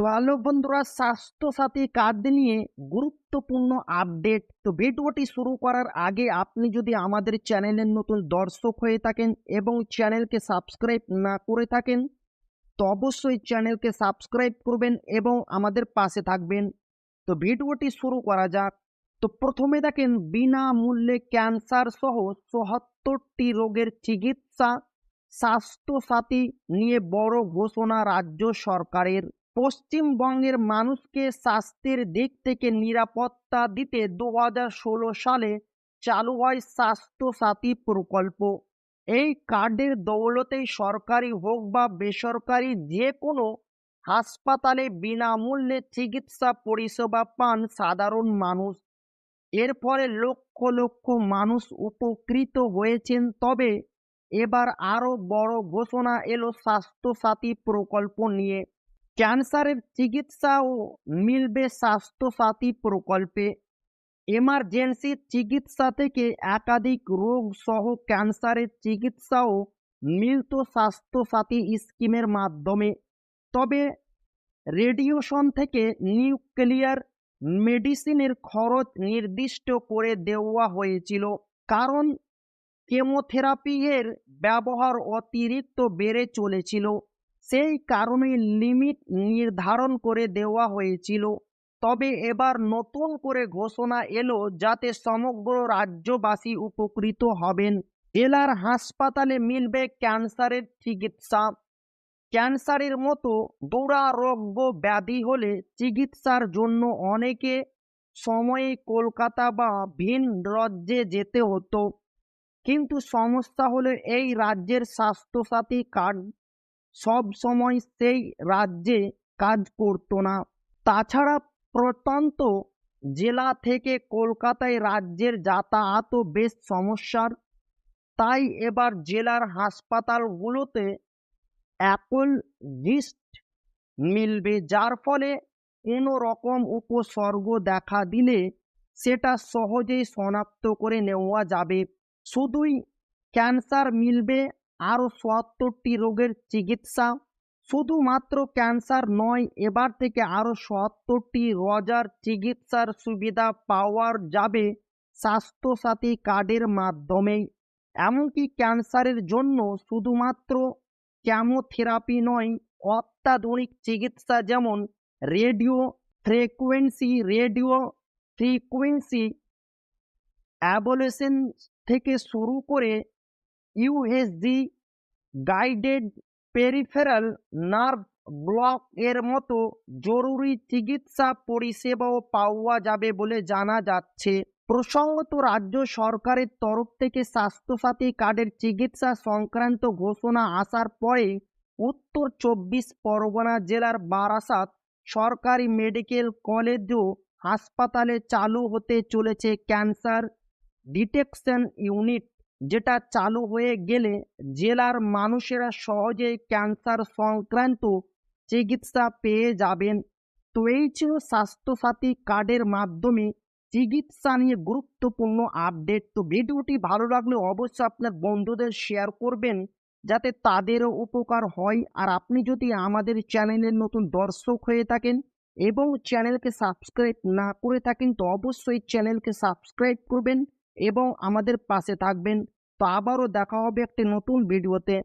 তো বন্ধুরা, স্বাস্থ্যসাথী কার্ড নিয়ে গুরুত্বপূর্ণ আপডেট। তো ভিডিওটি শুরু করার আগে আপনি যদি আমাদের চ্যানেলের নতুন দর্শক হয়ে থাকেন এবং চ্যানেলকে সাবস্ক্রাইব না করে থাকেন, তো অবশ্যই চ্যানেলকে সাবস্ক্রাইব করবেন এবং আমাদের পাশে থাকবেন। তো ভিডিওটি শুরু করা যাক। তো প্রথমে দেখেন, বিনামূল্যে ক্যান্সার সহ চুয়াত্তরটি রোগের চিকিৎসা স্বাস্থ্যসাথী নিয়ে বড় ঘোষণা রাজ্য সরকারের। পশ্চিমবঙ্গের মানুষকে স্বাস্থ্যের দিক থেকে নিরাপত্তা দিতে দু হাজার ষোলো সালে চালু হয় স্বাস্থ্যসাথী প্রকল্প। এই কার্ডের দৌলতেই সরকারি হোক বা বেসরকারি যে কোনো হাসপাতালে বিনামূল্যে চিকিৎসা পরিষেবা পান সাধারণ মানুষ। এর ফলে লক্ষ লক্ষ মানুষ উপকৃত হয়েছেন, তবে এবার আরও বড় ঘোষণা এলো স্বাস্থ্যসাথী প্রকল্প নিয়ে। ক্যান্সারের চিকিৎসাও মিলবে স্বাস্থ্যসাথী প্রকল্পে। এমার্জেন্সি চিকিৎসা থেকে একাধিক রোগ সহ ক্যান্সারের চিকিৎসাও মিলত স্বাস্থ্যসাথী স্কিমের মাধ্যমে। তবে রেডিয়েশন থেকে নিউক্লিয়ার মেডিসিনের খরচ নির্দিষ্ট করে দেওয়া হয়েছিল, কারণ কেমোথেরাপি এর ব্যবহার অতিরিক্ত বেড়ে চলেছিল। সেই কারণে লিমিট নির্ধারণ করে দেওয়া হয়েছিল। তবে এবার নতুন করে ঘোষণা এলো যাতে সমগ্র রাজ্যবাসী উপকৃত হবেন। জেলার হাসপাতালে মিলবে ক্যান্সারের চিকিৎসা। ক্যান্সারের মতো দুরারোগ্য ব্যাধি হলে চিকিৎসার জন্য অনেকে সময়ে কলকাতা বা ভিন রাজ্যে যেতে হতো। কিন্তু সমস্যা হলে এই রাজ্যের স্বাস্থ্যসাথী কার্ড সব সময় সেই রাজ্যে কাজ করতো না। তাছাড়া প্রত্যন্ত জেলা থেকে কলকাতায় রাজ্যের যাতায়াতও বেশ সমস্যার। তাই এবার জেলার হাসপাতালগুলোতে অ্যাপল লিস্ট মিলবে, যার ফলে কোনো রকম উপসর্গ দেখা দিলে সেটা সহজেই শনাক্ত করে নেওয়া যাবে। শুধুই ক্যান্সার মিলবে আরও সত্তরটি রোগের চিকিৎসা। শুধুমাত্র ক্যান্সার নয়, এবার থেকে আরও সত্তরটি রজার চিকিৎসার সুবিধা পাওয়ার যাবে স্বাস্থ্যসাথী কার্ডের মাধ্যমে। এমনকি ক্যান্সারের জন্য শুধুমাত্র ক্যামোথেরাপি নয়, অত্যাধুনিক চিকিৎসা যেমন radio frequency radio frequency ablation থেকে শুরু করে USG guided peripheral nerve block এর মতো জরুরি চিকিৎসা পরিষেবাও পাওয়া যাবে বলে জানা যাচ্ছে। প্রসঙ্গত রাজ্য সরকারের তরফ থেকে স্বাস্থ্যসাথী কার্ডের চিকিৎসা সংক্রান্ত ঘোষণা আসার পরে উত্তর চব্বিশ পরগনা জেলার বারাসাত সরকারি মেডিকেল কলেজ ও হাসপাতালে চালু হতে চলেছে ক্যান্সার ডিটেকশন ইউনিট। যেটা চালু হয়ে গেলে জেলার মানুষেরা সহজেই ক্যান্সার সংক্রান্ত চিকিৎসা পেয়ে যাবেন। তো এই ছিল স্বাস্থ্যসাথী কার্ডের মাধ্যমে চিকিৎসা নিয়ে গুরুত্বপূর্ণ আপডেট তো ভিডিওটি ভালো লাগলে অবশ্যই আপনার বন্ধুদের শেয়ার করবেন যাতে তাদেরও উপকার হয়। আর আপনি যদি আমাদের চ্যানেলের নতুন দর্শক হয়ে থাকেন এবং চ্যানেলকে সাবস্ক্রাইব না করে থাকেন, তো অবশ্যই চ্যানেলকে সাবস্ক্রাইব করবেন। এবং আমাদের পাশে থাকবেন। তো আবারও দেখা হবে একটি নতুন ভিডিওতে।